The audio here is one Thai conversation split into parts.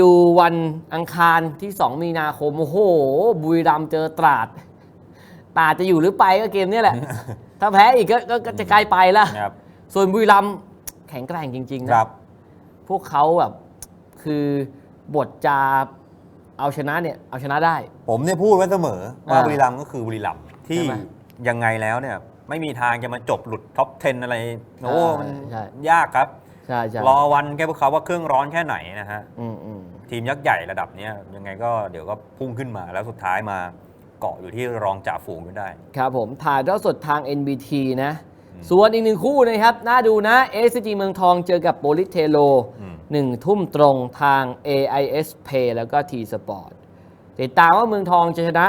ดูวันอังคารที่ 2 มีนาคม โอ้โห บุรีรัมย์เจอตราด ตราดจะอยู่หรือไปก็เกมเนี้ยแหละ ถ้าแพ้อีกก็ก็ก็จะใกล้ไปละครับส่วนบุรีรัมย์แข็งแกร่งจริง ๆ คนะ รับ พวกเขาแบบคือบทจะเอาชนะเนี่ย เอาชนะได้ ผมเนี่ยพูดไว้เสมอว่าอ่าบุรีรัมย์ก็คือบุรีรัมย์ที่ใช่ไหมยังไงแล้วเนี่ย ไม่มีทางจะมาจบหลุดท็อป 10 อะไรโอ้อ่ามันใช่ ยากครับใช่ใช่รอวันแค่พวกเขาว่าเครื่องร้อนแค่ไหนนะฮะอืมอืมทีมยักษ์ใหญ่ระดับเนี้ยยังไงก็เดี๋ยวก็พุ่งขึ้นมาแล้วสุดท้ายมาเกาะอยู่ที่รองจ่าฝูงกันได้ ครับผมถ่ายทอดสดทาง NBT นะอืมส่วนอีกหนึ่งคู่นะครับ น่าดูนะ SCG เมืองทองเจอกับโปลิเทโลอืมหนึ่งทุ่มตรงทาง AIS Pay แล้วก็ T Sport ติดตามว่าเมืองทองจะชนะ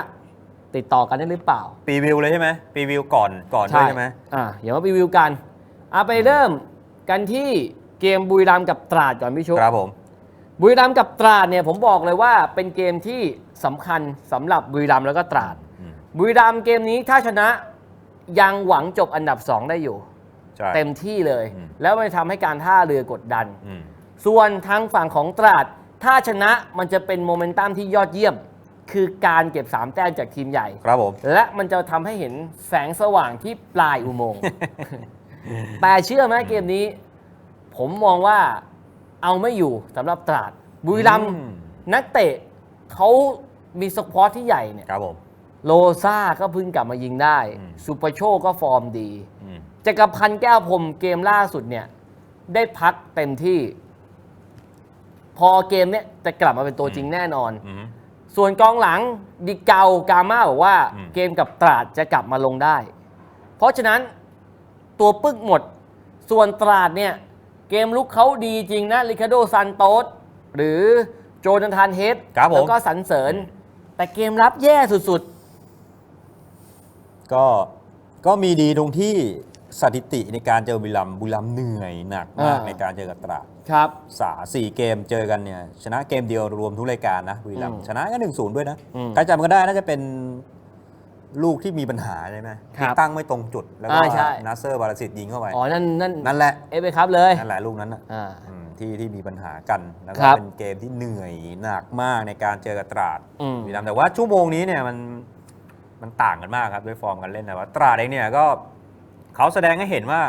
ติดต่อกันได้หรือเปล่าปีวิวเลยใช่ไหมปีวิวก่อนก่อนด้วยใช่ไหมอ่าเดี๋ยวมารีวิวกันเอาไปเริ่มกันที่ เกมบุรีรัมย์กับตราดก่อนพี่ชุบครับผม บุรีรัมย์กับตราดเนี่ยผมบอกเลยว่าเป็นเกมที่สำคัญสำหรับบุรีรัมย์แล้วก็ตราด อืม บุรีรัมย์เกมนี้ถ้าชนะยังหวังจบอันดับ 2 ได้อยู่ ใช่ เต็มที่เลย อืม แล้วมันทำให้การท่าเรือกดดัน อืม ส่วนทางฝั่งของตราด ถ้าชนะมันจะเป็นโมเมนตัมที่ยอดเยี่ยม คือการเก็บ 3 แต้มจากทีมใหญ่ ครับผม และมันจะทำให้เห็นแสงสว่างที่ปลายอุโมงค์ แต่เชื่อไหมเกมนี้ ผมมองว่าเอาไม่อยู่สำหรับตราด บุรีรัมย์อืม นักเตะเขามีสควอตที่ใหญ่เนี่ย ครับผม โลซ่าก็เพิ่งกลับมายิงได้ อืม สุปโชคก็ฟอร์มดี อืม จักรพันธ์แก้วพรหมเกมล่าสุดเนี่ย ได้พักเต็มที่ พอเกมเนี้ยจะกลับมาเป็นตัวจริงแน่นอน อืม ส่วนกองหลังดิเกากาม่าบอกว่าอืม เกมกับตราดจะกลับมาลงได้ เพราะฉะนั้นตัวปึกหมด ส่วนตราดเนี่ย เกมลุกเขาดีจริงนะริคาโดซันโตสหรือโจนาธานเฮดครับผม แล้วก็สันเสริญ แต่เกมรับแย่สุดก็ก็มีดีตรงที่สถิติในการเจอบุรีรัมย์บุรีรัมย์เหนื่อยหนักมากอ่าในการเจอกับตราดๆ ครับ สาสี่เกมเจอกันเนี่ยชนะเกมเดียวรวมทุกรายการนะบุรีรัมย์อืมชนะก็หนึ่งศูนย์ด้วยนะอืม ใครจำกันได้น่าจะเป็น ลูกที่มีปัญหาใช่ไหมครับที่ตั้งไม่ตรงจุด แล้วก็อ่าใช่นัสเซอร์บาราซิตยิงเข้าไป อ๋อ นั่น นั่นนั่นแหละ เอฟเอครับเลย นั่นแหละลูกนั้นนะอ่า อืมที่ที่มีปัญหากันแล้วก็ครับเป็นเกมที่เหนื่อยหนักมากในการเจอกับตราดอืม บุรีรัมย์แต่ว่าชั่วโมงนี้เนี่ยมันมันต่างกันมากครับด้วยฟอร์มการเล่นนะว่าตราดเองเนี่ยก็เขาแสดงให้เห็นว่า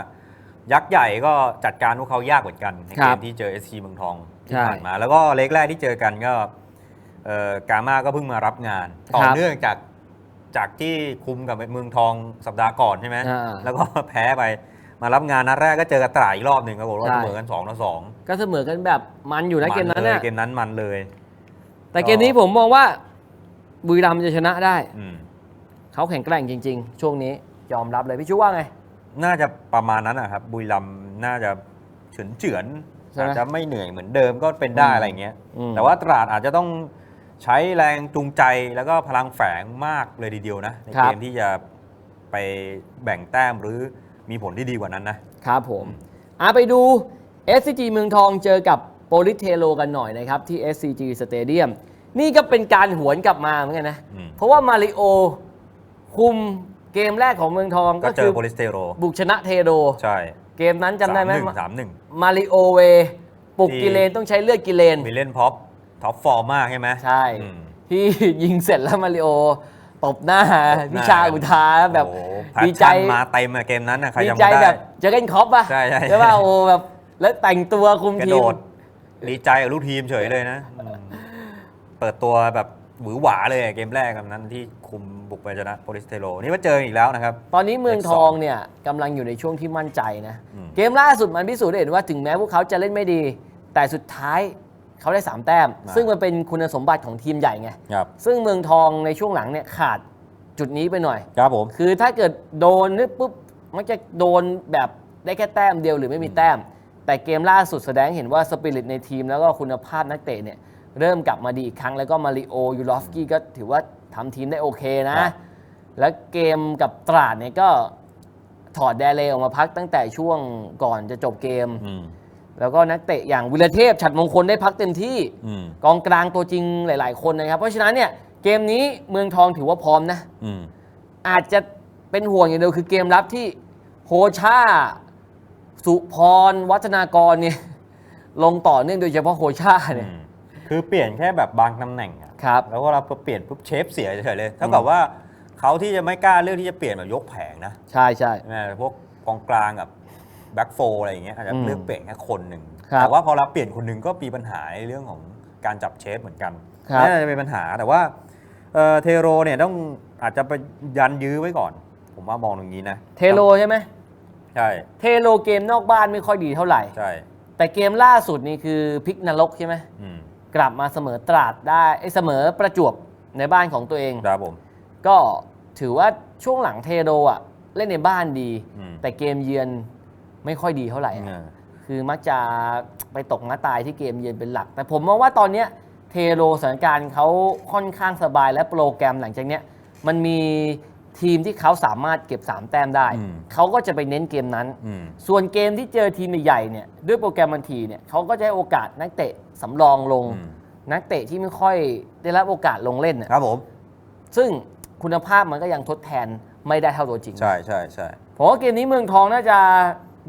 ยักษ์ใหญ่ก็จัดการพวกเขายากเหมือนกันในครัเกบมที่เจอเอสซีเมืองทองที่ใช่ผ่านมา แล้วก็เล็กแรกที่เจอกันก็เอ่อกามาก็เพิ่งมารับงาน ต่อครับ เนื่องจาก จากที่คุมกับเมืองทองสัปดาห์ก่อนใช่ไหม อ่า แล้วก็แพ้ไป มารับงานนัดแรกก็เจอกับตราดอีกรอบหนึ่งครับผมว่าใช่เสมอกัน2ต่อ2ก็เสมอกันแบบมันอยู่นะเกมนั้นเลยน่ะเกมนั้นมันเลย แต่เกมนี้ผมมองว่าบุรีรัมย์จะชนะได้ อืม เขาแข็งแกร่งจริง ๆ ช่วงนี้ยอมรับเลยพี่ชูว่าไง น่าจะประมาณนั้นนะครับ บุรีรัมย์น่าจะเฉือนเฉือนๆใช่ไหมอาจจะไม่เหนื่อยเหมือนเดิมก็เป็นได้อืมอะไรเงี้ย อืมแต่ว่าตราดอาจจะต้อง ใช้แรงจูงใจแล้วก็พลังแฝงมากเลยทีเดียวนะ ในเกมที่จะไปแบ่งแต้มหรือมีผลที่ดีกว่านั้นนะ ครับผมอะไปดู SCG เมืองทองเจอกับโปลิเทโลกันหน่อยนะครับ ที่ SCG Stadium นี่ก็เป็นการหวนกลับมาเหมือนกันนะ อืม เพราะว่ามาริโอคุมเกมแรกของเมืองทองก็ก็เจคืออโปลิสเตโร บุกชนะเทโด ใช่เกมนั้นจำได้ไหมสามนึ่งสามหนึ่ง มาริโอเวปลุกที่กิเลนต้องใช้เลือดกิเลนมีเล่นพ็อป ท็อปฟอร์มมากใช่ไหมใช่ อืม ที่ยิงเสร็จแล้วมาริโอตบหน้าตบหน้าวิชาอุทาแบบ โอ้โหดีใจแพชชั่นมาเต็มอะเกมนั้นนะใครดีจำใจไม่ได้แบบเจอเกนคอปป่ะใช่ใช่ ป่ะโอ้แบบแล้วแต่งตัวคุมกระทีโดม ด ดีใจกับลูกทีมเฉยเลยนะอืมเปิดตัวแบบหวือหวาเลยเกมแรกกับนั้นที่คุมบุกไปชนะโปลิสเทโรนี่มาเจออีกแล้วนะครับ ตอนนี้เมืองทองเนี่ยกำลังอยู่ในช่วงที่มั่นใจนะ อืม เกมล่าสุดมันพิสูจน์ได้เห็นว่าถึงแม้พวกเขาจะเล่นไม่ดี แต่สุดท้าย เขาได้ 3 แต้ม ซึ่งมันเป็นคุณสมบัติของทีมใหญ่ไง ครับซึ่งเมืองทองในช่วงหลังเนี่ยขาดจุดนี้ไปหน่อย ครับผม คือถ้าเกิดโดนนึกปุ๊บมันจะโดนแบบได้แค่แต้มเดียวหรือไม่มีแต้ม แต่เกมล่าสุดแสดงเห็นว่าสปิริตในทีมแล้วก็คุณภาพนักเตะเนี่ยเริ่มกลับมาดีอีกครั้งแล้วก็มาริโอยูลอฟสกี้ก็ถือว่าทำทีมได้โอเคนะ ครับ แล้วเกมกับตราดเนี่ยก็ถอดแดเลออกมาพักตั้งแต่ช่วงก่อนจะจบเกม อืม แล้วก็นักเตะอย่างวิรเทพฉัดมงคลได้พักเต็มที่อืมกองกลางตัวจริงหลาย ๆ คนนะครับ เพราะฉะนั้นเนี่ยเกมนี้เมืองทองถือว่าพร้อมนะ อืมอาจจะเป็นห่วงอย่างเดียวคือเกมรับที่โฮชาสุพร วัฒนากรเนี่ย ลงต่อเนื่องโดยเฉพาะโฮชาเนี่ย อืมคือเปลี่ยนแค่แบบบางตำแหน่งอะครับ แล้วเวลาเปลี่ยนปุ๊บเชฟเสียเฉยๆเลยเท่ากับว่าเขาที่จะไม่กล้าเลือกที่จะเปลี่ยนแบบยกแผงนะใช่ใช่ใช่ไหมพวกกองกลางกับ แบ็กโฟอะไรอย่างเงี้ยอาจจะอืมเลือกเปลี่ยนแค่คนหนึ่งครับแต่ว่าพอเราเปลี่ยนคนหนึ่งก็มีปัญหาในเรื่องของการจับเชฟเหมือนกันครับ น่าจะเป็นปัญหาแต่ว่าเอ่อเทโรเนี่ยต้องอาจจะไปยันยื้อไว้ก่อน ผมว่ามองตรงนี้นะเทโลใช่ไหมใช่เทโลเกมนอกบ้านไม่ค่อยดีเท่าไหร่ ใช่แต่เกมล่าสุดนี่คือพลิกนรกใช่ไหมอืมกลับมาเสมอตราดได้เอ้ยเสมอประจวบในบ้านของตัวเอง ครับผม ก็ถือว่าช่วงหลังเทโรอะเล่นในบ้านดี อืม แต่เกมเยือน ไม่ค่อยดีเท่าไหร่อะเออคือมักจะไปตกน้าตายที่เกมเยือนเป็นหลัก แต่ผมมองว่าตอนเนี้ยเทโรสถานการณ์เขาค่อนข้างสบายและโปรแกรมหลังจากเนี้ยมันมีทีมที่เขาสามารถเก็บ 3 แต้มได้ อืม เขาก็จะไปเน้นเกมนั้น อืม ส่วนเกมที่เจอทีมใหญ่ๆเนี่ยด้วยโปรแกรมมันทีเนี่ยเขาก็จะให้โอกาสนักเตะสำรองลง อืม นักเตะที่ไม่ค่อยได้รับโอกาสลงเล่นน่ะครับผม ซึ่งคุณภาพมันก็ยังทดแทนไม่ได้เท่าตัวจริง ใช่ใช่ใช่ผมว่าเกมนี้เมืองทองน่าจะ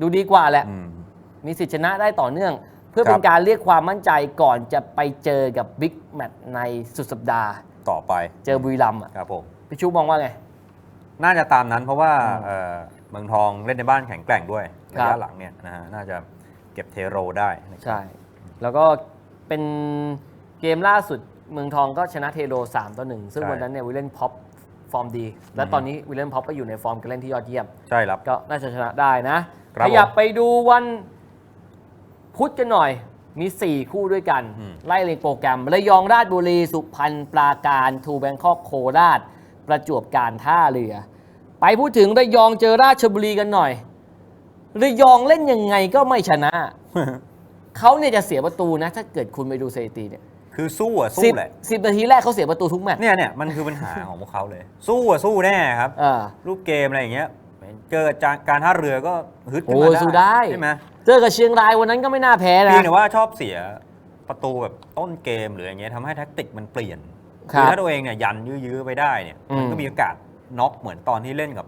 ดูดีกว่าแหละ อืม มีสิทธิชนะได้ต่อเนื่อง เพื่อครับเป็นการเรียกความมั่นใจก่อนจะไปเจอกับบิ๊กแมตช์ในสุดสัปดาห์ ต่อไปเจอบุรีรัมย์อะครับผมพี่ชูมองว่าไง น่าจะตามนั้นเพราะว่าอืมเอ่อเมืองทองเล่นในบ้านแข็งแกร่งด้วยครัระบ ยะหลังเนี่ยนะฮะน่าจะเก็บเทโรได้นะครับใช่ แล้วก็เป็นเกมล่าสุดเมืองทองก็ชนะเทโร3ต่อ1ซึ่งวันนั้นเนี่ยวิลเลนพ็อปฟอร์มดี และตอนนี้วิลเลนพ็อปก็อยู่ในฟอร์มการเล่นที่ยอดเยี่ยม ใช่ครับ ก็น่าจะชนะได้นะ ครัขบยับผมไปดูวันพุธกันหน่อย มี 4 คู่ด้วยกัน อืม ไล่เรียงโปรแกรมระยองราชบุรี สุพรรณปราการทูแบงคอกโคราช ประจวบการท่าเรือ ไปพูดถึงระยองเจอราชบุรีกันหน่อยระยองเล่นยังไงก็ไม่ชนะ เขาเนี่ยจะเสียประตูนะ ถ้าเกิดคุณไปดูสถิติเนี่ยคือสู้อะสิสู้บแหละสิบนาทีแรกเขาเสียประตูทุกแมตช์เนี่ยเนี่ยมันคือปัญหาของพวกเขาเลย สู้อะสู้แน่ครับอ่ารูปเกมอะไรอย่างเงี้ย เจอจากการท่าเรือก็ฮึดขึ้นโอ้มาได้สู้ได้ ใช่ไหมเจอกับเชียงรายวันนั้นก็ไม่น่าแพ้นะ เพียงแต่ว่าชอบเสียประตูแบบต้นเกมหรืออย่างเงี้ยทำให้แท็กติกมันเปลี่ยนครับถ้าตัวเองเนี่ยยันยื้อๆไปได้เนี่ยอืม มันก็มีโอกาสน็อกเหมือนตอนที่เล่นกับ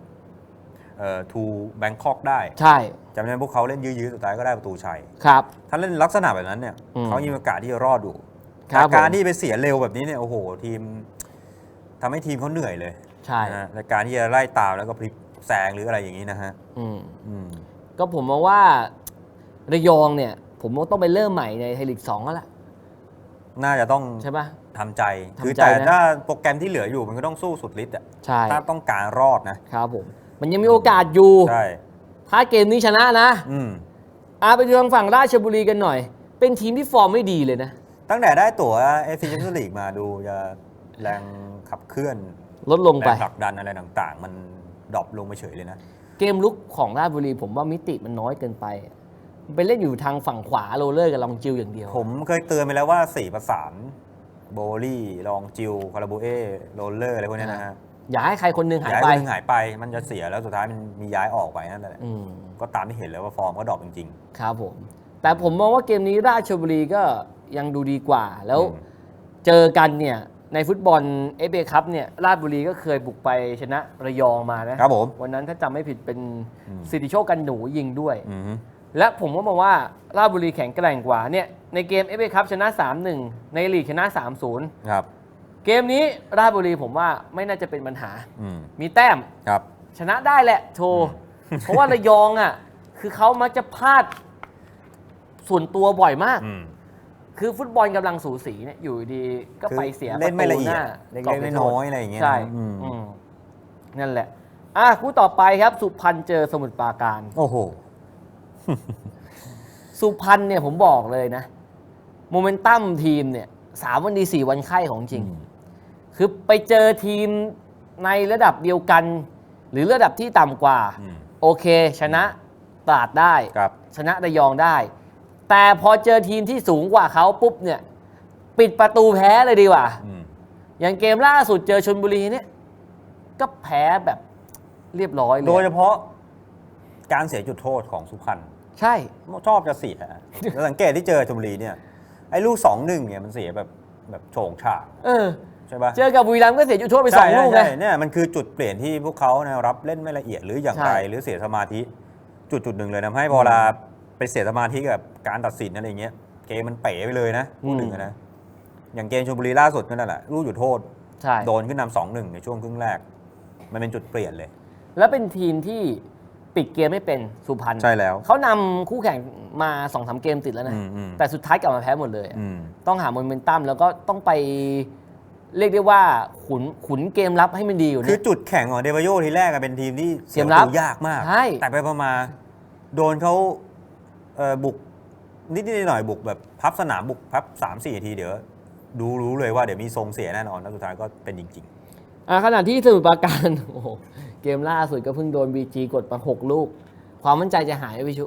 เอ่อทูแบงคอกได้ใช่จำได้ไหมพวกเขาเล่นยื้อๆสุดท้ายก็ได้ประตูชัย ครับ ถ้าเล่นลักษณะแบบนั้นเนี่ยอืมเขามีโอกาสที่จะรอดอยู่ครับแต่การผม ที่ไปเสียเร็วแบบนี้เนี่ยโอ้โหทีมทำให้ทีมเขาเหนื่อยเลยใช่ นะฮะในการที่จะไล่ตามแล้วก็พลิก แซงหรืออะไรอย่างนี้นะฮะอืมอืมก็ผมมองว่าระยองเนี่ย ผมว่าต้องไปเริ่มใหม่ในไทยลีกสองแล้วล่ะน่าจะต้องใช่ปะ ทำใจ ทำใจคือแต่นะ ถ้าโปรแกรมที่เหลืออยู่มันก็ต้องสู้สุดฤทธิ์อะใช่ถ้าต้องการรอดนะครับผม มันยังมีโอกาสอยู่ ใช่ถ้าเกมนี้ชนะนะอืม อาไปดูทางฝั่งราชบุรีกันหน่อย เป็นทีมที่ฟอร์มไม่ดีเลยนะ ตั้งแต่ได้ตั๋วเอฟซีแชมเปี้ยนส์ลีกมาดูจะแรงขับเคลื่อนลดลงแรไป งผลักดันอะไรต่าง ๆ มัน ดรอปลงไปเฉยเลยนะ เกมลุกของราชบุรีผมว่ามิติมันน้อยเกินไปมันไปเล่นอยู่ทางฝั่งขวาโรลเลอร์กับลองจิวอย่างเดียว ผมเคยเตือนไปแล้วว่าสี่ประสานโบลี่ลองจิวคาราบูเอโรลเลอร์อะไรพวกเนี้ยนะฮะอย่าให้ใครคนหนึงหายย้ายไปคนหนึ่งหายไป มันจะเสียแล้วสุดท้ายมันมีย้ายออกไปนั่นแหละอืมก็ตามที่เห็นแล้วว่าฟอร์มก็ดรอปจริงครับผม แต่ผมมองว่าเกมนี้ราชบุรีก็ยังดูดีกว่าๆแล้วอืมเจอกันเนี่ย ในฟุตบอลเอฟเอคัพเนี่ยราชบุรีก็เคยบุกไปชนะระยองมานะครับผม วันนั้นถ้าจำไม่ผิดเป็นอืมสิทธิโชคกันหนูยิงด้วย อืมและผมก็มองว่าราชบุรีแข็งแกร่งกว่าเนี่ยในเกมเอฟเอคัพชนะ 3-1 ในลีกชนะ 3-0 ครับ เกมนี้ราชบุรีผมว่าไม่น่าจะเป็นปัญหา อืมมีแต้ม ครับ ชนะได้แหละโทเพราะว่าระยองอะ คือเขามักจะพลาดส่วนตัวบ่อยมาก อืม คือฟุตบอลกำลังสูสีเนี่ยอยู่ดีก็ไปเสียคือเล่นไม่ละเอียดประตูหน้าเล็กๆกรบขตโทษน้อยๆอะไรอย่างเงี้ยใช่นะอืมอืมนั่นแหละ อะคู่ต่อไปครับ สุพรรณเจอสมุทรปราการ โอ้โห สุพรรณเนี่ยผมบอกเลยนะโมเมนตัมทีมเนี่ยสามวันดีสี่วันไข้ของจริงอืมคือไปเจอทีมในระดับเดียวกัน หรือระดับที่ต่ำกว่าอืมโอเค ชนะตราดได้ครับชนะระยองได้ แต่พอเจอทีมที่สูงกว่าเขาปุ๊บเนี่ยปิดประตูแพ้เลยดีกว่า อืมอย่างเกมล่าสุดเจอชนบุรีเนี่ย ก็แพ้แบบเรียบร้อยเลยโดยเฉพาะการเสียจุดโทษของสุพรรณใช่ ชอบจะเสียแล้วสังเกตที่เจอชมบุรีเนี่ย ไอ้ลูกสองหนึ่งเนี่ยมันเสียแบบแบบโฉงฉากเออ ใช่ปะ เจอกับบุรีรัมย์ก็เสียจุดโทษไปสองใช่ลูกใช่ไงใช่เนี่ยมันคือจุดเปลี่ยนที่พวกเขาเนี่ยรับเล่นไม่ละเอียดหรืออย่างใช่ไรหรือเสียสมาธิ จุดจุดหนึ่งเลยทำให้พอเวลา ไปเสียสมาธิกับการตัดสินอะไรอย่างเงี้ย เกมมันเป๋ไปเลยนะพูดถึงอะนะ อย่างเกมชลบุรีล่าสุดก็นั่นแหละลูกหยุดโทษ ใช่ โดนขึ้นนำสองหนึ่งในช่วงครึ่งแรก มันเป็นจุดเปลี่ยนเลย แล้วเป็นทีมที่ปิดเกมไม่เป็นสุพรรณใช่แล้ว เขานำคู่แข่งมาสองสามเกมติดแล้วนะ อืมอืม แต่สุดท้ายกลับมาแพ้หมดเลยอะอืม ต้องหาโมเมนตัมแล้วก็ต้องไปเรียกได้ว่าขุนขุนเกมรับให้มันดีอยู่คืเนี่อยจุดแข่งของเดบาโยทีแรกอะเป็นทีมที่เสียเกมปรัระบตูยากมาก ใช่ แต่ไปประมาณโดนเขา เอ่อบุกนิดๆหน่อยๆบุกแบบพับสนามบุกพับสามสี่ทีเดี๋ยวดูรู้เลยว่าเดี๋ยวมีทรงเสียแน่นอนแล้วสุดท้ายก็เป็นจริงอะขณะที่สมุทรปราการโอ้โหเกมล่าสุดก็เพิ่งโดนบีจีกดไปหกลูก ความมั่นใจจะหายไหมพี่ชุ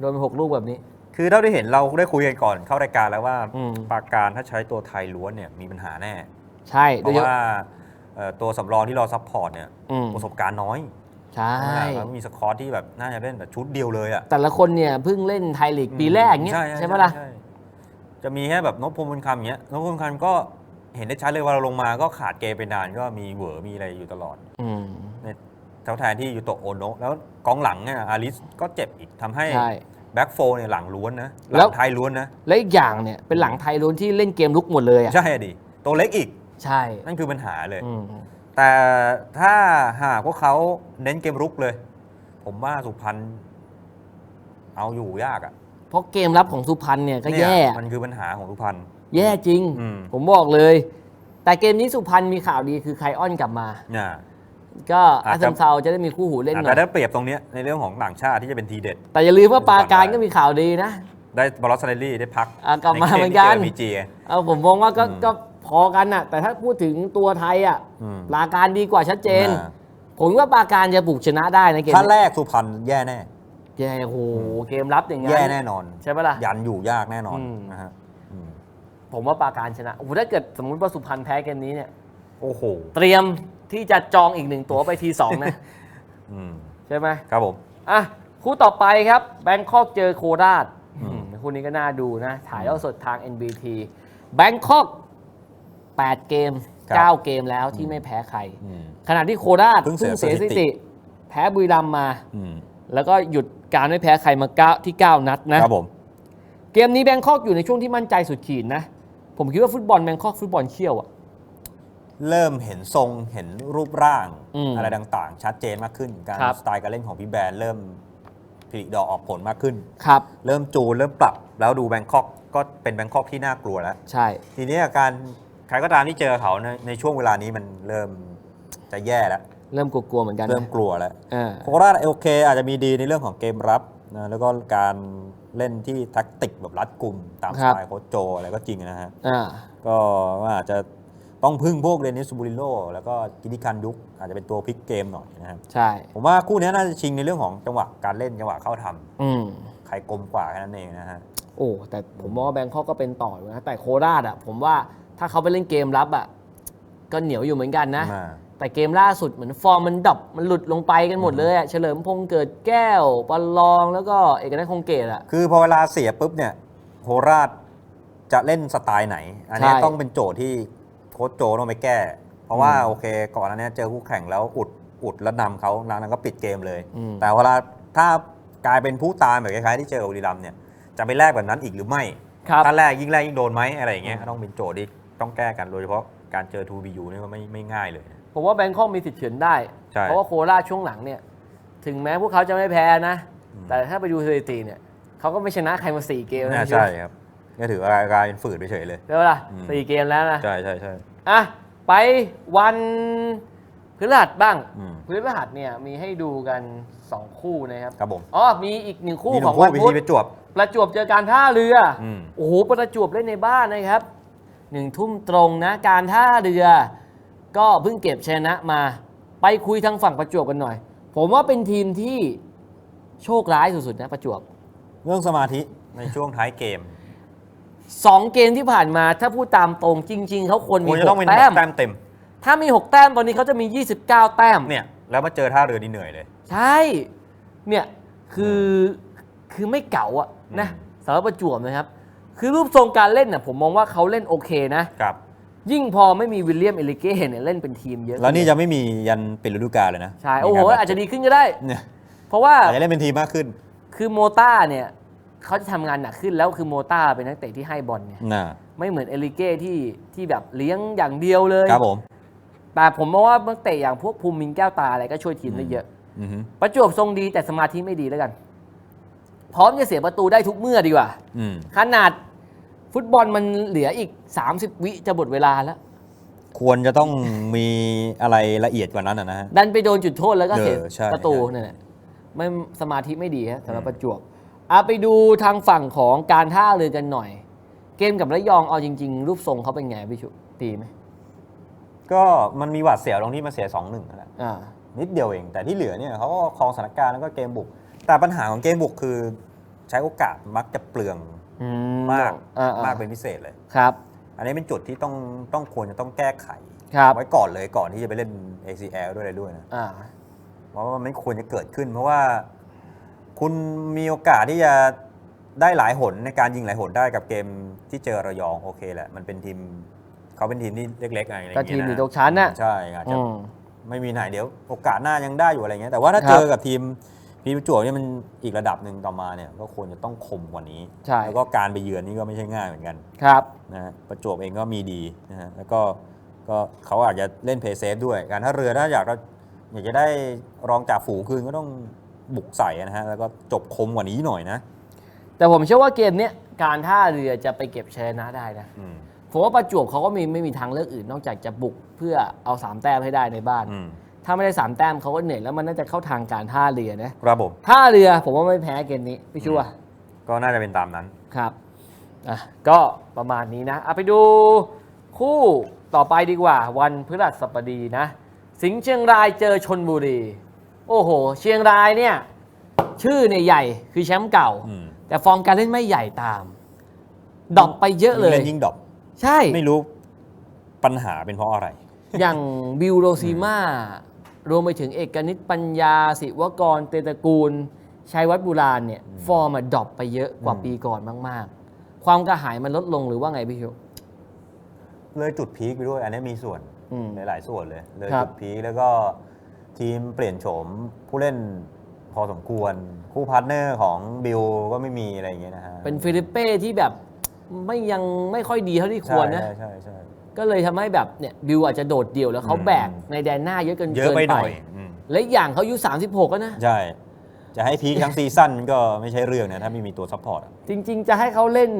โดนไปหกลูกแบบนี้ๆคือเท่าที่เห็นเราได้คุยกันก่อนเข้ารายการแล้วว่าอืม ปราการถ้าใช้ตัวไทยล้วนเนี่ยมีปัญหาแน่ ใช่เพโดยราะเฉพาะว่าเอ่อตัวสำรองที่เราซัพพอร์ตเนี่ยอืมประสบการณ์น้อย ใช่ แล้วมีสกอร์ที่แบบน่าจะเล่นแบบชุดเดียวเลยอะแต่ละคนเนี่ยเพิ่งเล่นไทยลีกปีแรกเงี้ยใช่ไหมล่ะใช่จะมีแค่แบบนพพลบุญคำอย่างเงี้ยนพพลบุญคำก็เห็นได้ชัดเลยว่าเราลงมาก็ขาดเกมไปนานก็มีเหวอมีอะไรอยู่ตลอดอืมในแถวแทนที่ยูโตะโอโนะแล้วกองหลังเนี่ยอาริสก็เจ็บอีกทำให้ใช่แบ็กโฟเนี่ยหลังล้วนนะหแล้ลัวงไทยล้วนนะ และอีกอย่างเนี่ยเป็นหลังไทยล้วนที่เล่นเกมลุกหมดเลยอะใช่อะดิตัวเล็กอีก ใช่ นั่นคือปัญหาเลยอืม แต่ถ้าหากว่าเขาเน้นเกมรุกเลย ผมว่าสุพรรณเอาอยู่ยากอะเพราะเกมรับของสุพรรณเนี่ยก็เนี่ยแย่ มันคือปัญหาของสุพรรณ แย่จริง อืม ผมบอกเลย แต่เกมนี้สุพรรณมีข่าวดีคือไคออนกลับมา เนี่ย ก็อาอาจจะ ซัมเซาจะได้มีคู่หูเล่นอาจหน่อจะยได้เปรียบตรงเนี้ยในเรื่องของต่างชาติที่จะเป็นทีเด็ด แต่อย่าลืมว่าปราการก็มีข่าวดีนะ ได้บอลลอสซาเดลลี่ได้พักอะกลับมาใเหมือนกันที่จมีจีเอาผมมองว่าก็อืม ก็ พอกันน่ะ แต่ถ้าพูดถึงตัวไทยอะอืม ปราการดีกว่าชัดเจน อ่า ผมว่าปราการจะบุกชนะได้นะเกมถ้านี้แรกสุพรรณแย่แน่ แย่โอ้โหเกมรับอย่างงั้นแย่แน่นอน ใช่ไหมล่ะ ยันอยู่ยากแน่นอนอืม นะฮะอืมผมว่าปราการชนะโอ้โหถ้าเกิดสมมติว่าสุพรรณแพ้เกมนี้เนี่ย โอ้โหเตรียมที่จะจองอีกหนึ่งตั๋วไปทีสองนะ อืมใช่ไหมครับผม อะคู่ต่อไปครับแบงคอกเจอโคราชอืม อืมคู่นี้ก็น่าดูนะ ถ่ายทอดสดทาง NBT แบงคอก 8 เกม9เกมแล้วที่ไม่แพ้ใคร อืมขณะที่โคราชเพิ่งเสียเสียสถิสถิติ ติ แพ้บุรีรัมย์มา อืมแล้วก็หยุดการไม่แพ้ใครมาเก้าที่ 9 นัดนะ ครับผม เกมนี้แบงคอกอยู่ในช่วงที่มั่นใจสุดขีดนะ ผมคิดว่าฟุตบอลแบงคอกฟุตบอลเชี่ยวอะเริ่มเห็นทรงเห็นรูปร่างอืมอะไรต่างๆ ชัดเจนมากขึ้น การครับ สไตล์การเล่นของพี่แบรนด์เริ่มผลิดอกออกผลมากขึ้น ครับ เริ่มจูนเริ่มปรับ แล้วดูแบงคอกก็เป็นแบงคอกที่น่ากลัวแล้ว ใช่ ทีนี้การ ใครก็ตามที่เจอเขาในในช่วงเวลานี้มันเริ่มจะแย่แล้ว เริ่มกลัวๆเหมือนกันนะเริ่มกลัวแล้วอ่า โคราชโอเค อาจจะมีดีในเรื่องของเกมรับนะแล้วก็การเล่นที่แท็กติกแบบรัดกุมตามสไตล์โค้ชโจอะไรก็จริงนะฮะ อ่า ก็อาจจะต้องพึ่งพวกเรนิสบูริโลแล้วก็กิติคันดุกอาจจะเป็นตัวพลิกเกมหน่อยนะครับ ใช่ ผมว่าคู่นี้น่าจะชิงในเรื่องของจังหวะการเล่นจังหวะเข้าทำอืม ใครกลมกว่าแค่นั้นเองนะฮะ โอ้ แต่ผมมองว่าแบงคอกก็เป็นต่ออยู่นะ แต่โคราชอะ ผมว่า ถ้าเขาไปเล่นเกมรับอะก็เหนียวอยู่เหมือนกันนะ มา แต่เกมล่าสุดเหมือนฟอร์มมันดับมันหลุดลงไปกันหมดเลยอะเฉลิมพงษ์เกิดแก้วปอลลองแล้วก็เอกนัทคงเกตอะ คือพอเวลาเสียปุ๊บเนี่ยโคราชจะเล่นสไตล์ไหน อันนี้ใช่ต้องเป็นโจทย์ที่โค้ชโจต้องไปแก้ เพราะว่าอืมโอเคก่อนอันนี้เจอคู่แข่งแล้วอุดอุดแล้วนำเขาแล้วก็ปิดเกมเลย อืม แต่เวลาถ้ากลายเป็นผู้ตามแบบคล้ายๆที่เจอกับบุรีรัมย์เนี่ยจะไปแลกแบบนั้นอีกหรือไม่ครับ ถ้าแรกยิ่งแรกยิ่งโดนไหมอะไรอย่างเงี้ยก็ต้องเป็นโจทย์ที่ ต้องแก้กันโดยเฉพาะการเจอ 2BU นี่ก็ไม่ไม่ง่ายเลยนะ ผมว่าแบงคอกมีสิทธิ์เฉือนได้ ใช่เพราะว่าโคราชช่วงหลังเนี่ย ถึงแม้พวกเขาจะไม่แพ้นะ อืม แต่ถ้าไปดูสถิติเนี่ยเขาก็ไม่ชนะใครมาสี่เกมนะน่าพี่ใช่ครับก็ถือว่ากลายเป็นฝืดไปเฉยเลยใช่ไหมล่ะอืม สี่เกมแล้วนะใช่ใช่ใช่อะไปวันพฤหัสบ้างอืมพฤหัสเนี่ยมีให้ดูกัน2คู่นะครับครับผมอ๋อมีอีกหนึ่งคู่มีหขนุ่อมงคู่วันพิพุธีธประจวบ ประจวบเจอการท่าเรืออืมโอ้โหประจวบเล่นในบ้านนะครับ หนึ่งทุ่มตรงนะการท่าเรือ ก็เพิ่งเก็บชนะมา ไปคุยทางฝั่งประจวบกันหน่อย ผมว่าเป็นทีมที่โชคร้ายสุดๆนะประจวบเรื่องสมาธิในช่วงท้ายเกมสองเกมที่ผ่านมาถ้าพูดตามตรงจริง ๆเขาควรมีควรหจะต้องกเป็นแต้มแต้มเต็มถ้ามี 6 แต้มตอนนี้เขาจะมี 29 แต้มเนี่ยแล้วมาเจอท่าเรือนี่เหนื่อยเลย ใช่เนี่ยคือคือไม่เก่าอะนะอืมสำหรับประจวบนะครับ คือรูปทรงการเล่นน่ะผมมองว่าเขาเล่นโอเคนะ ครับ ยิ่งพอไม่มีวิลเลียมเอลิเก้เนี่ยเล่นเป็นทีมเยอะแล้วนี่จะไม่มียันปิดฤดูกาลเลยนะใช่โอ้โหมีกรบดอาจจะดีขึ้นก็ได้ เนี่ยเพราะว่าอาจจะเล่นเป็นทีมมากขึ้น คือโมต้าเนี่ยเขาจะทำงานหนักขึ้นแล้วคือโมต้าเป็นนักเตะที่ให้บอลเนี่ยน่ะไม่เหมือนเอลิเก้ที่ที่แบบเลี้ยงอย่างเดียวเลย ครับผม แต่ผมมองว่านักเตะอย่างพวกภูมิมินแก้วตาอะไรก็ช่วยทีมได้เยอะ อือฮึประจวบทรงดีแต่สมาธิไม่ดีแล้วกัน พร้อมจะเสียประตูได้ทุกเมื่อดีกว่า อืมขนาด ฟุตบอลมันเหลืออีก 30 วิจะหมดเวลาแล้ว ควรจะต้องมีอะไรละเอียดกว่านั้นอะนะฮะ ดันไปโดนจุดโทษแล้วก็เสียเออใช่ประตูใช่เนี่ยแหละไม่สมาธิไม่ดีฮะสำหรับอืมประจวบเอาไปดูทางฝั่งของการท่าเรือกันหน่อย เกมกับระยองเอาจริง ๆ รูปทรงเขาเป็นไงพี่ชุดีไหมก็มันมีหวาดเสียวตรงที่มาเสียสองหนึ่งนั่นแหละอ่านิดเดียวเอง แต่ที่เหลือเนี่ยเขาก็ครองสถานการณ์แล้วก็เกมบุก แต่ปัญหาของเกมบุกคือ ใช้โอกาสมักจะเปลือง อืมากอ่ๆมากเป็นพิเศษเลย ครับ อันนี้เป็นจุดที่ต้องต้องควรจะต้องแก้ไข ครับไว้ก่อนเลยก่อนที่จะไปเล่น ACL ด้วยอะไรด้วยนะอ่าเพราะว่ามันไม่ควรจะเกิดขึ้น เพราะว่าคุณมีโอกาสที่จะได้หลายหนในการยิงหลายหนได้กับเกมที่เจอระยองโอเคแหละ มันเป็นทีมเขาเป็นทีมที่เล็กๆอะไรอย่างเงี้ยก็ทีมหนีตกชั้นน่ะใช่อาจจะ อืม ไม่มีไหนเดี๋ยว โอกาสหน้ายังได้อยู่อะไรเงี้ยแต่ว่าถ้าครับ เจอกับทีม พีประจวบเนี่ยมันอีกระดับหนึ่งต่อมาเนี่ยก็ควรจะต้องคมกว่านี้ ใช่ แล้วก็การไปเยือนนี่ก็ไม่ใช่ง่ายเหมือนกันครับ นะฮะประจวบเองก็มีดีนะฮะแล้วก็ก็เขาอาจจะเล่นเพย์เซฟด้วย การถ้าเรือถ้าอยากจะอยากจะได้รองจากฝูงคืนก็ต้องบุกใส่นะฮะแล้วก็จบคมกว่านี้หน่อยนะแต่ผมเชื่อว่าเกมเนี้ยการท่าเรือจะไปเก็บชัยชนะได้นะอืมผมว่าประจวบเขาก็มีไม่มีทางเลือกอื่น นอกจากจะบุกเพื่อเอาสามแต้มให้ได้ในบ้าน อืม ถ้าไม่ได้สามแต้มเขาก็เหนื่อยแล้วมันน่าจะเข้าทางการท่าเรือนะครับผมท่าเรือผมว่าไม่แพ้เกมนี้พี่ชัวร์ก็น่าจะเป็นตามนั้นครับอะก็ประมาณนี้นะเอาไปดูคู่ต่อไปดีกว่า วันพฤหัสบดีนะ สิงห์เชียงรายเจอชนบุรี โอ้โห เชียงรายเนี่ยชื่อเนี่ยใหญ่คือแชมป์เก่าอืมแต่ฟอร์มการเล่นไม่ใหญ่ตามดรอปไปเยอะเลยงนยิ่งดรอปใช่ไม่รู้ปัญหาเป็นเพราะอะไร อย่างบิลโรซีมา รวมไปถึงเอกนิตปัญญา ศิวกร เตตระกูล ชัยวัฒน์บุราณเนี่ย ฟอร์มอะดรอปไปเยอะกว่าอืมปีก่อนมาก ๆ ความกระหายมันลดลงหรือว่าไงพี่ชูเลยจุดพีคไปด้วย อันนี้มีส่วนอืมในหลายส่วนเลย เลยครับ จุดพีคแล้วก็ทีมเปลี่ยนโฉมผู้เล่นพอสมควร คู่พาร์ทเนอร์ของบิลก็ไม่มีอะไรอย่างเงี้ยนะฮะเป็นฟิลิปเป้ที่แบบไม่ยังไม่ค่อยดีเท่าที่ควรนะ ใช่ใช่ใช่ ก็เลยทำให้แบบเนี่ยบิลอาจจะโดดเดี่ยวแล้วเขาอืมแบกในแดนหน้าเยอะเกินเยอะไปหน่อยอืมและอีกอย่างเขาอายุ36แล้วนะ ใช่ จะให้พีคทั้งซีซั่นมันก็ไม่ใช่เรื่องนะถ้าไม่มีตัวซัพพอร์ตอะจริง ๆ จะให้เขาเล่น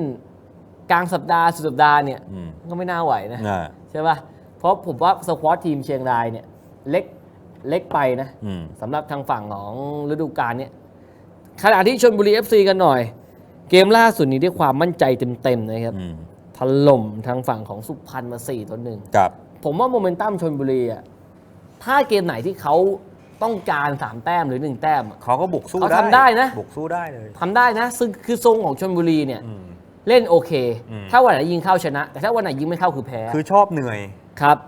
กลางสัปดาห์สุดสัปดาห์เนี่ยอืมก็ไม่น่าไหวนะน่าใช่ป่ะ เพราะผมว่าสควอตทีมเชียงรายเนี่ยเล็กเล็กไปนะอืมสำหรับทางฝั่งของฤดูกาลเนี่ยขณะที่ชนบุรี FC กันหน่อย เกมล่าสุดนี้ด้วยความมั่นใจเต็มๆนะครับ อืม ถล่มทางฝั่งของสุพรรณมา4ต่อหนึ่งกับ ผมว่าโมเมนตัมชนบุรีอะถ้าเกมไหนที่เขาต้องการ3แต้มหรือ1แต้มอะ เขาก็บุกสู้เขาได้ทำได้นะ บุกสู้ได้เลย ทำได้นะซึ่งคือทรงของชนบุรีเนี่ยอืม เล่นโอเค อืม ถ้าวันไหนยิงเข้าชนะ แต่ถ้าวันไหนยิงไม่เข้าคือแพ้คือชอบเหนื่อย ครับ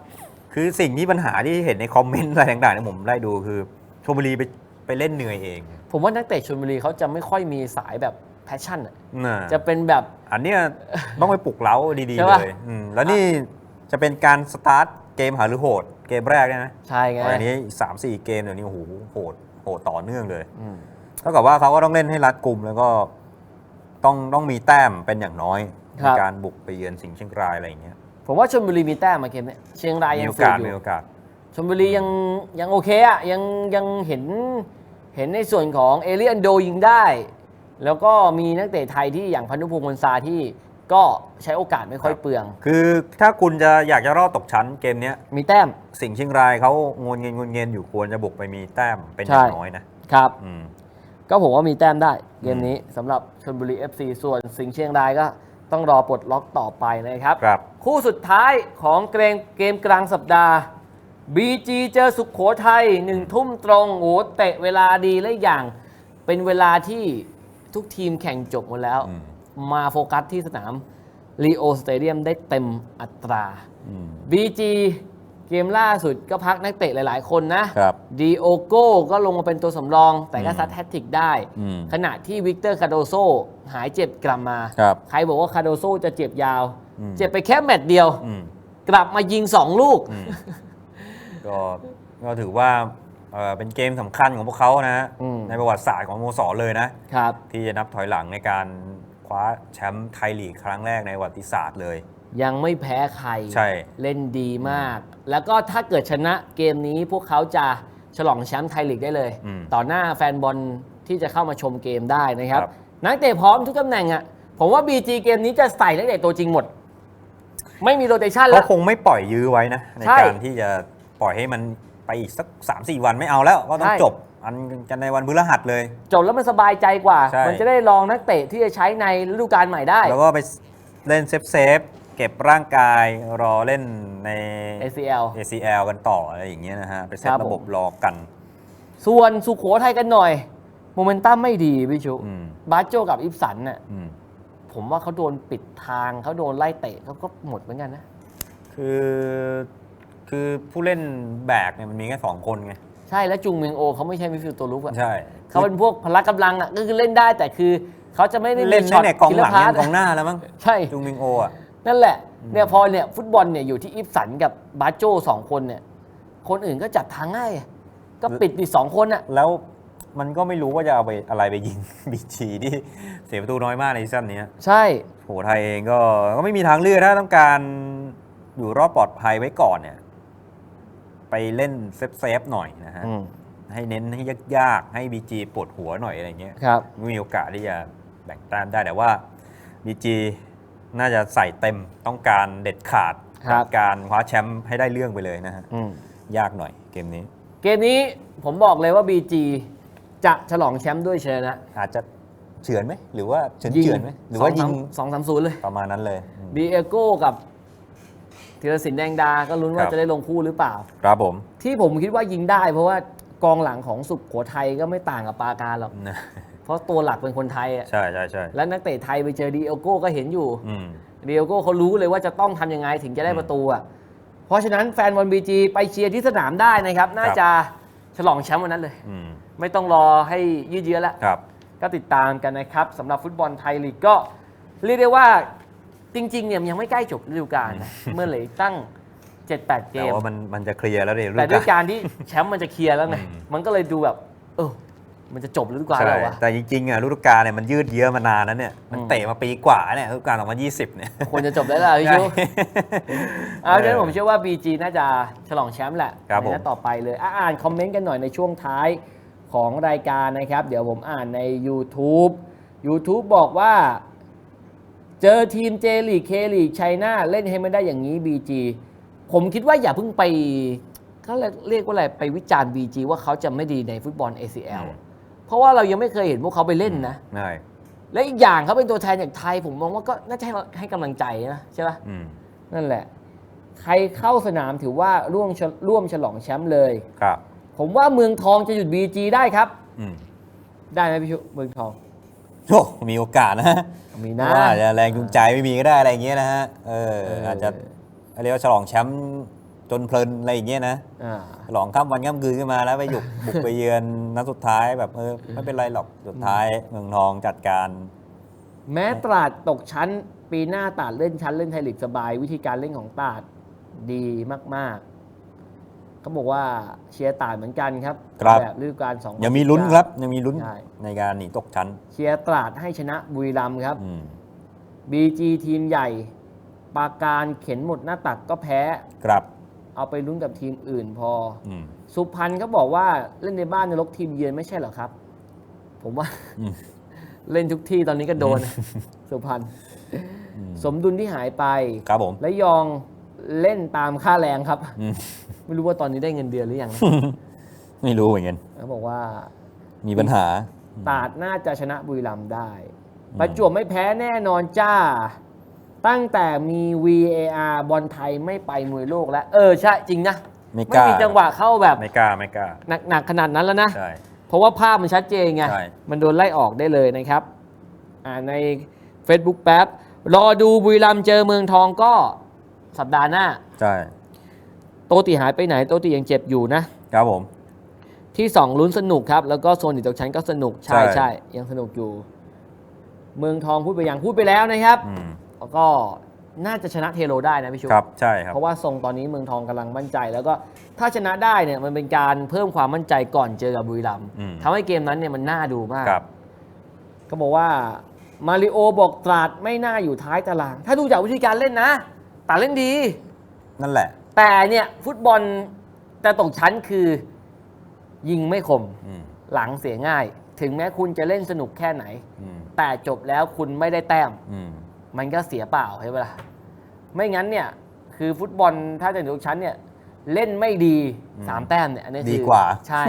คือสิ่งที่ปัญหาที่เห็นในคอมเมนต์อะไรต่างๆเนี่ยผมไล่ดูคือชมบุรีไปไปเล่นเหนื่อยเอง ผมว่านักเตะชนบุรีเขาจะไม่ค่อยมีสายแบบ แพชชั่นอะน่ะจะเป็นแบบ อันเนี้ยต้องไปปลุกเล้าดีใช่ๆปะเลยอืมแล้วนี่จะเป็นการสตาร์ทเกมหาหรือโหด เกมแรกเนี่ยนะใช่ไงอันนี้สามสี่เกมเดี๋ยวนี้โอ้โหโหดโหดต่อเนื่องเลยอืมเท่ากับว่าเขาก็ต้องเล่นให้รัดกุมแล้วก็ต้องต้องมีแต้มเป็นอย่างน้อยในการบุกไปเยือนสิงห์เชียงรายอะไรอย่างเงี้ยผมว่าชนบุรีมีแต้มมาเกมเนี้ยเชียงรายมียังโอฝืกาดสอมียู่โอกาสชลบุรียังยังโอเคอะยังยังเห็นเห็นในส่วนของเอเลียนโดยิงได้ แล้วก็มีนักเตะไทยที่อย่างพันธุพงศ์มนซาที่ก็ใช้โอกาสไม่ค่อยเปลือง คือถ้าคุณจะอยากจะรอดตกชั้นเกมเนี้ยมีแต้ม สิงห์เชียงรายเขางนเงินงนเงินอยู่ควรจะบุกไปมีแต้มเป็นอใช่ย่างน้อยนะครับ อืม ก็ผมว่ามีแต้มได้เกมนี้สำหรับชลบุรี FC ส่วนสิงห์เชียงรายก็ต้องรอปลดล็อกต่อไปนะครับ ครับ คู่สุดท้ายของเกมเกมกลางสัปดาห์ BG เจอสุขโขทัยหนึ่งทุ่มตรงโอ้โหเตะเวลาดีและอีกอย่าง เป็นเวลาที่ ทุกทีมแข่งจบหมดแล้วอืมมาโฟกัสที่สนามลีโอสเตเดียมได้เต็มอัตราอืม BG เกมล่าสุดก็พักนักเตะหลายๆ คนนะครับดีโอโก้ก็ลงมาเป็นตัวสำรอง แต่ก็อืมซัดแฮตทริกได้อืมขณะที่วิกเตอร์คาโดโซหายเจ็บกลับมาครับใครบอกว่าคาโดโซจะเจ็บยาวอืมเจ็บไปแค่แมตช์เดียวอืมกลับมายิง2ลูกอืมก็ก็ถือว่า เอ่อเป็นเกมสำคัญของพวกเขานะฮะอืม ในประวัติศาสตร์ของสโมสรเลยนะ ครับ ที่จะนับถอยหลังในการคว้าแชมป์ไทยลีกครั้งแรกในประวัติศาสตร์เลย ยังไม่แพ้ใครใช่ เล่นดีมาก แล้วก็ถ้าเกิดชนะเกมนี้พวกเขาจะฉลองแชมป์ไทยลีกได้เลย อืมต่อหน้าแฟนบอลที่จะเข้ามาชมเกมได้นะครับ ครับ นักเตะพร้อมทุกตำแหน่งอะ ผมว่า BG เกมนี้จะใส่นักเตะตัวจริงหมมดไม่มีโรเตชันเขาแล้ว คงไม่ปล่อยยื้อไว้นะ ในใช่ การที่จะปล่อยให้มัน ไปอีกสัก3าสี่วันไม่เอาแล้วก็ต้องใช่ จบ อันกันในวันพฤหัสเลย จบแล้วมันสบายใจกว่า ใช่ มันจะได้ลองนักเตะที่จะใช้ในฤดูกาลใหม่ได้ แล้วก็ไปเล่นเซฟเซฟๆเก็บร่างกายรอเล่นใน ACL ACL กันต่ออะไรอย่างเงี้ยนะฮะ ไปเซตครับระบบผมรอกันส่วนสุโขทัยกันหน่อย โมเมนตัมไม่ดีพี่ชุอืมบาสโจกับอิฟสันน่ะอืมผมว่าเขาโดนปิดทางเขาโดนไล่เตะเขาก็หมดเหมือนกันนะ คือ คือผู้เล่นแบกเนี่ยมันมีแค่สองคนไง ใช่แล้วจุงเมียงโอเขาไม่ใช่มิดฟิลด์ตัวลุกอะใช่เขาเป็นพวกพละกำลังอะก็คือเล่นได้แต่คือเขาจะไม่ได้มีเล่นช็ได้อตเนี่ยกองหลังคิลยัพาสงกองหน้าแล้วมั้งใช่จุงมิงโออะนั่นแหละเนี่ยพอเนี่ยฟุตบอลเนี่ยอยู่ที่อิฟสันกับบาสโจสองคนเนี่ย คนอื่นก็จัดทางง่ายอะก็ปิดดิสองคนอะแล้วมันก็ไม่รู้ว่าจะเอาไปอะไรไปยิงบีจีที่เสียประตูน้อยมากในซีซั่นนี้ใช่โหไทยเองก็ก็ไม่มีทางเลือกถ้าต้องการอยู่รอบปลอดภัยไว้ก่อนเนี่ย ไปเล่นเซฟเซฟๆหน่อยนะฮะอืมให้เน้นให้ยากๆให้บีจีปวดหัวหน่อยอะไรเงี้ยครับไม่มีโอกาสที่จะแบ่งแต้มได้แต่ว่าบีจีน่าจะใส่เต็มต้องการเด็ดขาดครับกับการคว้าแชมป์ให้ได้เรื่องไปเลยนะฮะอืมยากหน่อยเกมนี้ เกมนี้ผมบอกเลยว่า BG จะฉลองแชมป์ด้วยชยชนะอาจจะเฉือนไหมหรือว่าเฉือนเฉือนไหมหรือว่ายิงสองสามศูนย์เลย ประมาณนั้นเลยอืมดีเอโก้กับ ธีรศิลป์แดงดา ก็ลุ้นว่าครับ จะได้ลงคู่หรือเปล่า ครับผมที่ผมคิดว่ายิงได้เพราะว่ากองหลังของสุขโขทัยก็ไม่ต่างกับปาการหรอก นะเพราะตัวหลักเป็นคนไทยอะใช่ใช่ใช่และนักเตะไทยไปเจอดีเอโก้ก็เห็นอยู่ อืมดีเอโก้เขารู้เลยว่าจะต้องทำยังไงถึงจะได้ประตูอะ เพราะฉะนั้นแฟนบอลบีจีไปเชียร์ที่สนามได้นะครับ น่าจะฉลองแชมป์วันนั้นเลย อืมไม่ต้องรอให้ยืดเยื้อแล้ว ครับ ก็ติดตามกันนะครับสำหรับฟุตบอลไทยลีกก็เรียกได้ว่า จริง ๆ เนี่ยมันยังไม่ใกล้จบฤดูกาลนะเมื่อเหลืออีกตั้ง 7-8 เกแต่ม ว่ามันมันจะเคลียร์แล้วเดี๋ยวแต่ด้วยกาการที่แชมป์มันจะเคลียร์แล้วไงอืมมันก็เลยดูแบบ เออ มันจะจบฤดูกาลใช่แล้ววะ แต่จริงๆอะฤดูกาลเนี่ยมันยืดเยื้อมานานแล้วเนี่ยมันอืม เตะมาปีกว่าเนี่ยฤดูกาล2020 เนี่ย ควรจะจบได้แล้วพี่ชูใช่เอาฉะนั้นผมเชื่อว่า BG น่าจะฉลองแชมป์แหละครับในนัดผมต่อไปเลยอะอ่านคอมเมนต์กันหน่อยในช่วงท้ายของรายการนะครับ เดี๋ยวผมอ่านใน YouTube YouTube บอกว่า เจอทีมเจลีกเคลีกไชน่าเล่นให้ไม่ได้อย่างนี้ BG ผมคิดว่าอย่าเพิ่งไปเขาเรียกว่าอะไรไปวิจารณ์ BG ว่าเขาจะไม่ดีในฟุตบอล ACL อะเพราะว่าเรายังไม่เคยเห็นพวกเขาไปเล่นนะใช่และอีกอย่างเขาเป็นตัวแทนจากไทย ผมมองว่าก็น่าจะให้ให้กำลังใจนะใช่ปะอืมนั่นแหละ ใครเข้าสนามถือว่าร่วมฉร่วมฉลองแชมป์เลยครับ ผมว่าเมืองทองจะหยุด BG ได้ครับอืมได้ไหมพี่ชุเมืองทอง โอ้มีโอกาสนะมีนะว่าอาจจะแรงจูงใจไม่มีก็ได้อะไรอย่างเงี้ยนะฮะเออเออออาจจะเรียกว่าฉลองแชมป์จนเพลินอะไรอย่างเงี้ยนะอ่าฉลองข้ามวันข้ามคืนขึ้นมาแล้วไปหยุกบุกไปเยือนนัดสุดท้ายแบบเออไม่เป็นไรหรอกสุดท้ายเมืองทองจัดการ แม้ตราดตกชั้น ปีหน้าตราดเล่นชั้นเล่นไทยลีกสบาย วิธีการเล่นของตราดดีมาก ๆ เขาบอกว่าเชียร์ตราดเหมือนกันครับครับ แบบฤดูกาลสองยังมีลุ้นครับ ยังมีลุ้นใช่ ในการหนีตกชั้นเชียร์ตราดให้ชนะบุรีรัมย์ครับ อืม BG ทีมใหญ่ปาการเข็นหมดหน้าตักก็แพ้ ครับเอาไปลุ้นกับทีมอื่นพอ อืมสุพรรณเขาบอกว่าเล่นในบ้านนรกทีมเยือนไม่ใช่เหรอครับ ผมว่า อืม เล่นทุกที่ตอนนี้ก็โดน สุพรรณอืม สมดุลที่หายไป ครับผม และยองเล่นตามค่าแรงครับ อืม ไม่รู้ว่าตอนนี้ได้เงินเดือนหรือยังนะไม่รู้เหมือนกันเขาบอกว่ามีปัญหา ตราดน่าจะชนะบุรีรัมย์ได้อืมประจวบไม่แพ้แน่นอนจ้า ตั้งแต่มี VAR บอลไทยไม่ไปมวยโลกแล้ว เออใช่จริงนะไม่กไม่ล้า มีจังหวะเข้าแบบไม่กล้าไม่กล้าหนักๆขนาดนั้นแล้วนะ ใช่ เพราะว่าภาพมันชัดเจนไง ใช่ มันโดนไล่ออกได้เลยนะครับ อ่าใน Facebook แป๊บ รอดูบุรีรัมย์เจอเมืองทองก็สัปดาห์หน้า ใช่ โตติหายไปไหนโตติยังเจ็บอยู่นะครับผม ที่2ลุ้นสนุกครับ แล้วก็โซนอีกตกชั้นก็สนุกใช่ใช่ ใช่ยังสนุกอยู่ เมืองทองพูดไปยังพูดไปแล้วนะครับอืมแล้วก็น่าจะชนะเทโรได้นะพี่ชุครับใช่ครับ เพราะว่าทรงตอนนี้เมืองทองกำลังมั่นใจ แล้วก็ถ้าชนะได้เนี่ยมันเป็นการเพิ่มความมั่นใจก่อนเจอกับบุรีรัมย์อืม ทำให้เกมนั้นเนี่ยมันน่าดูมากครับก็บอกว่ามาริโอบอกตราดไม่น่าอยู่ท้ายตาราง ถ้าดูจากวิธีการเล่นนะตราดเล่นดี นั่นแหละ แต่เนี่ยฟุตบอลแต่ตกชั้นคือยิงไม่คม อืมหลังเสียง่าย ถึงแม้คุณจะเล่นสนุกแค่ไหน อืมแต่จบแล้วคุณไม่ได้แต้ม อืมมันก็เสียเปล่าใช่ไหมล่ะไม่งั้นเนี่ย คือฟุตบอลถ้าจะตกชั้นเนี่ย เล่นไม่ดีอืมสามแต้มเนี่ยอันนี้คือดีกว่าใช่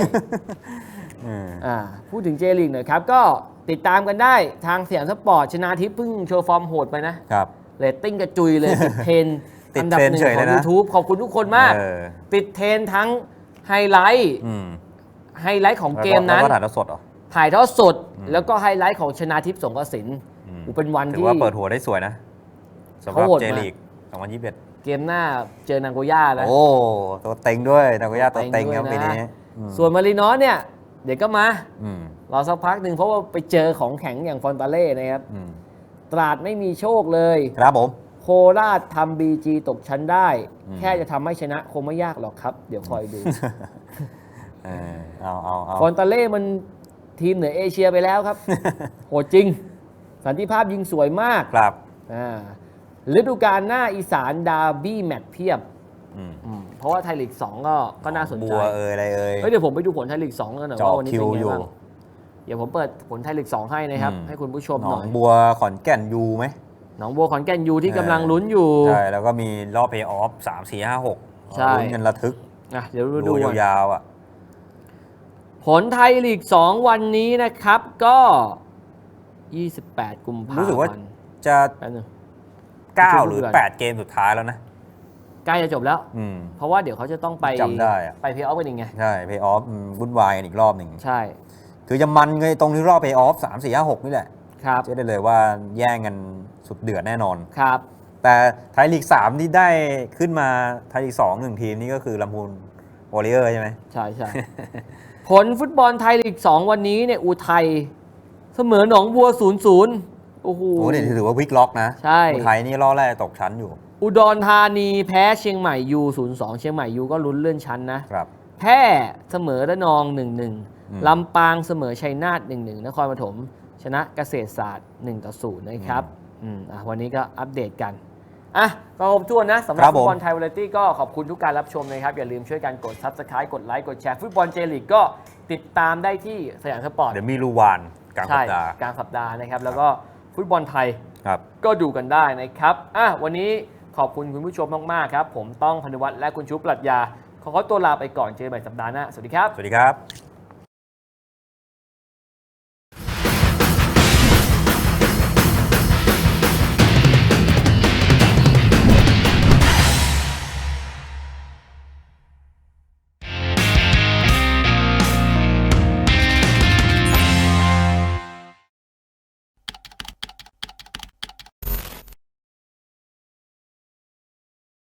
อืม อ่าพูดถึงเจลีกหน่อยครับ ก็ติดตามกันได้ทางเสียงสปอร์ตชนะทิพย์เพิ่งโชว์ฟอร์มโหดไปนะครับ เรตติ้งกระจุยเลยติดเทรนด์ ติดอันดับเทรนด์หนึ่งเฉยขเลอยงนะ YouTube ขอบคุณทุกคนมาก เออติดเทรนด์ทั้งไฮไลท์อืมไฮไลท์ของเกมนั้น แล้วก็ถ่ายทอดสดเหรอ ถ่ายทอดสด อืม แล้วก็ไฮไลท์ของชนะทิพย์สงกระสินอืมอุยเป็นวันถือที่ ว่าเปิดหัวได้สวยนะสำหรับเขาโหดเจมากลีก2021เกมหน้าเจอนางโกย่านะ โอ้ตัวเต็งด้วยนาโกย่าตัวเต็งครับเต็ปีงด้วยนะนี้อืมส่วนมารินอสเนี่ย เดี๋ยวก็มา อืมรอสักพักหนึ่งเพราะว่าไปเจอของแข็งอย่างฟอนตาเล่นะครับ อืมตราดไม่มีโชคเลย ครับผมโค ราชทำบีจีตกชั้นได้อืมแค่จะทำให้ชนะคงไม่ยากหรอกครับ เดี๋ยวคอยดูเออเอาเอาเอาฟอนตาเล่มันทีมเหนือเอเชียไปแล้วครับ โหดจริง สันติภาพยิงสวยมากครับอ่าฤดูกาลหน้าอีสานดาร์บี้แมตช์เพียบอืมอืมเพราะว่าไทยลีก2ก็ก็น่าสนใจบัวเอยอะไรเอย เฮ้ยเดี๋ยวผมไปดูผลไทยลีก2กันหน่อยจอว่าวันนี้คิเป็วนไงอยู่ บ้างเดี๋ยวผมเปิดผลไทยลีก2ให้นะครับอืมให้คุณผู้ชมหนหอน่งอยบัวขอนแก่นยูไหม หนองบัวขอนแก่นยูที่เออกำลังลุ้นอยู่ ใช่ แล้วก็มีรอบเพย์ออฟสามสี่ห้าหกใช่ ลุ้นกันระทึกอะเดี๋ยวดูดูก่อนยาวๆอะ ผลไทยลีก 2 วันนี้นะครับก็ 28 กุมภาพันธ์รู้สึกว่า จะแป๊บนึง9หรือเดือน8เกมสุดท้ายแล้วนะ ใกล้จะจบแล้ว อืม เพราะว่าเดี๋ยวเขาจะต้องไปจำได้อะ ไปเพย์ออฟกันอีกไง ใช่เพย์ออฟวุ่นวายกันอีกรอบหนึ่ง ใช่ คือจะมันเลยตรงที่รอบเพย์ออฟสามสี่ห้าหกนี่แหละ ครับเชื่อได้เลยว่าแย่งกันสุดเดือดแน่นอน ครับ แต่ไทยลีก 3 ที่ได้ขึ้นมาไทยลีก2หนึ่งทีมนี่ก็คือลำพูนวอริเออร์ใช่ไหมใช่ใช่ ผลฟุตบอลไทยลีก 2 วันนี้เนี่ยอุทัยเสมอหนองบัว 0-0 โอ้โหโอ้โหนี่ถือว่าวิกล็อกนะใช่อุทัยนี่ล่อแรกตกชั้นอยู่ อุดรธานีแพ้เชียงใหม่ยู0-2 เชียงใหม่ยูก็ลุ้นเลื่อนชั้นนะครับแพร่เสมอระนองอืม1-1ลำปางเสมอชัยนาท1-1นครปฐม ชนะเกษตรศาสตร์1-0นะครับอืมอะวันนี้ก็อัปเดตกันอะก็ครบถ้วนนะสำหรัครับบผมฟุตบอลไทยวาไรตี้ก็ขอบคุณทุกการรับชมนะครับ อย่าลืมช่วยกันกด Subscribe กดไลค์กดแชร์ฟุตบอลเจลีกก็ติดตามได้ที่สยามสปอร์ตเดี๋ยวมีลูวานกลางสัใช่ปดาห์กลางสัปดาห์นะครับ แล้วก็ฟุตบอลไทยครับก็ดูกันได้นะครับอะวันนี้ขอบคุณคุณผู้ชมมาก ๆ ครับ ผมต้องพนุวัฒน์และคุณชุบปรัชญาขอขอตัวลาไปก่อนเจอกันใหม่สัปดาห์หน้า สวัสดีครับ สวัสดีครับ